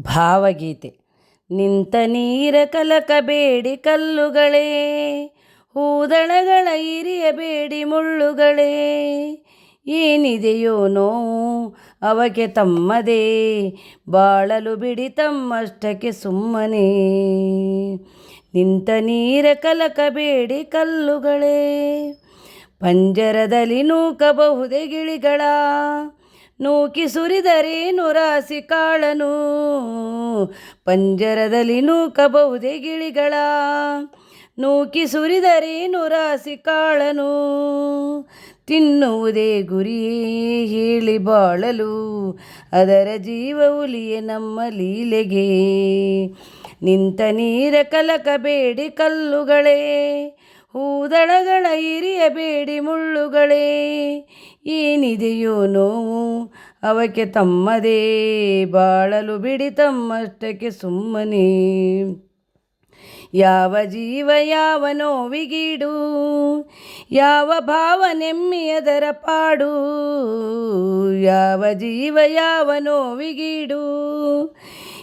ಭಾವಗೀತೆ. ನಿಂತ ನೀರ ಕಲಕಬೇಡಿ ಕಲ್ಲುಗಳೇ, ಹೂದಳಗಳ ಇರಿಯಬೇಡಿ ಮುಳ್ಳುಗಳೇ, ಏನಿದೆಯೋ ನೋವು ಅವಕ್ಕೆ ತಮ್ಮದೇ, ಬಾಳಲು ಬಿಡಿ ತಮ್ಮಷ್ಟಕ್ಕೆ ಸುಮ್ಮನೆ. ನಿಂತ ನೀರ ಕಲಕಬೇಡಿ ಕಲ್ಲುಗಳೇ, ಪಂಜರದಲ್ಲಿ ನೂಕಬಹುದೇ ಗಿಳಿಗಳ ನೂಕಿ ಸುರಿದರೇನು ರಾಸಿ ಕಾಳನು. ಪಂಜರದಲ್ಲಿ ನೂಕಬಹುದೇ ಗಿಳಿಗಳ. ನೂಕಿ ಸುರಿದರೇನು ರಾಸಿ ಕಾಳನು. ತಿನ್ನುವುದೇ ಗುರಿ ಹೇಳಿ ಬಾಳಲು. ಅದರ ಜೀವ ಉಲಿಯೇ ನಮ್ಮ ಲೀಲೆಗೆ. ನಿಂತ ನೀರ ಕಲಕಬೇಡಿ ಕಲ್ಲುಗಳೇ. ಹೂದಳಗಳ ಇರಿಯಬೇಡಿ ಮುಳ್ಳುಗಳೇ. ಏನಿದೆಯೋ ನೋವು ಅವಕ್ಕೆ ತಮ್ಮದೇ ಬಾಳಲು ಬಿಡಿ ತಮ್ಮಷ್ಟಕ್ಕೆ ಸುಮ್ಮನೆ. ಯಾವ ಜೀವ ಯಾವ ನೋವಿಗೀಡು, ಯಾವ ಭಾವ ನೆಮ್ಮಿಯದರ ಪಾಡು, ಯಾವ ಜೀವ ಯಾವ ನೋವಿಗೀಡು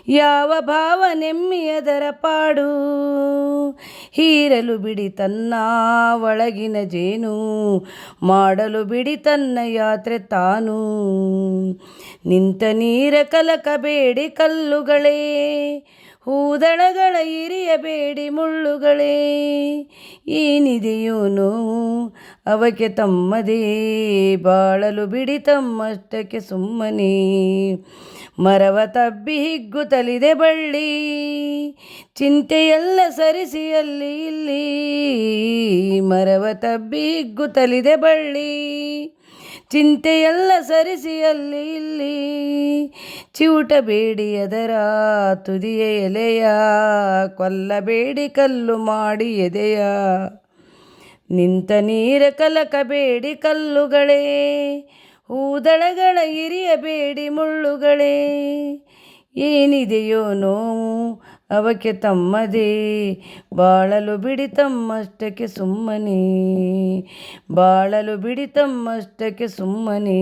ಯಾವ ಭಾವ ನೆಮ್ಮಿಯದರ ಪಾಡು? ಹೀರಲು ಬಿಡಿ ತನ್ನ ಒಳಗಿನ ಜೇನು, ಮಾಡಲು ಬಿಡಿ ತನ್ನ ಯಾತ್ರೆ ತಾನು. ನಿಂತ ನೀರ ಕಲಕಬೇಡಿ ಕಲ್ಲುಗಳೇ ಹೂದಳಗಳ ಇರಿಯಬೇಡಿ ಮುಳ್ಳುಗಳೇ. ಏನಿದೆಯೋ ಅವಕ್ಕೆ ತಮ್ಮದೇ ಬಾಳಲು ಬಿಡಿ ತಮ್ಮಷ್ಟಕ್ಕೆ ಸುಮ್ಮನೆ. ಮರವ ತಬ್ಬಿ ಹಿಗ್ಗುತ್ತಲಿದೆ ಬಳ್ಳಿ, ಚಿಂತೆಯೆಲ್ಲ ಸರಿಸಿ ಅಲ್ಲಿ ಇಲ್ಲಿ. ಮರವ ತಬ್ಬಿ ಹಿಗ್ಗು ತಲಿದೆ ಬಳ್ಳಿ, ಚಿಂತೆಯೆಲ್ಲ ಸರಿಸಿ ಅಲ್ಲಿ ಇಲ್ಲಿ. ಚಿವುಟಬೇಡಿ ಅದರ ತುದಿಯ ಎಲೆಯ ಕೊಲ್ಲಬೇಡಿ ಕಲ್ಲು ಮಾಡಿ ಎದೆಯ. ನಿಂತ ನೀರ ಕಲಕಬೇಡಿ ಕಲ್ಲುಗಳೇ ಹೂದಳಗಳ ಇರಿಯಬೇಡಿ ಮುಳ್ಳುಗಳೇ. ಏನಿದೆಯೋ ನೋವು ಅವಕ್ಕೆ ತಮ್ಮದೇ, ಬಾಳಲು ಬಿಡಿ ತಮ್ಮಷ್ಟಕ್ಕೆ ಸುಮ್ಮನೆ, ಬಾಳಲು ಬಿಡಿ ತಮ್ಮಷ್ಟಕ್ಕೆ ಸುಮ್ಮನೆ.